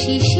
শিশি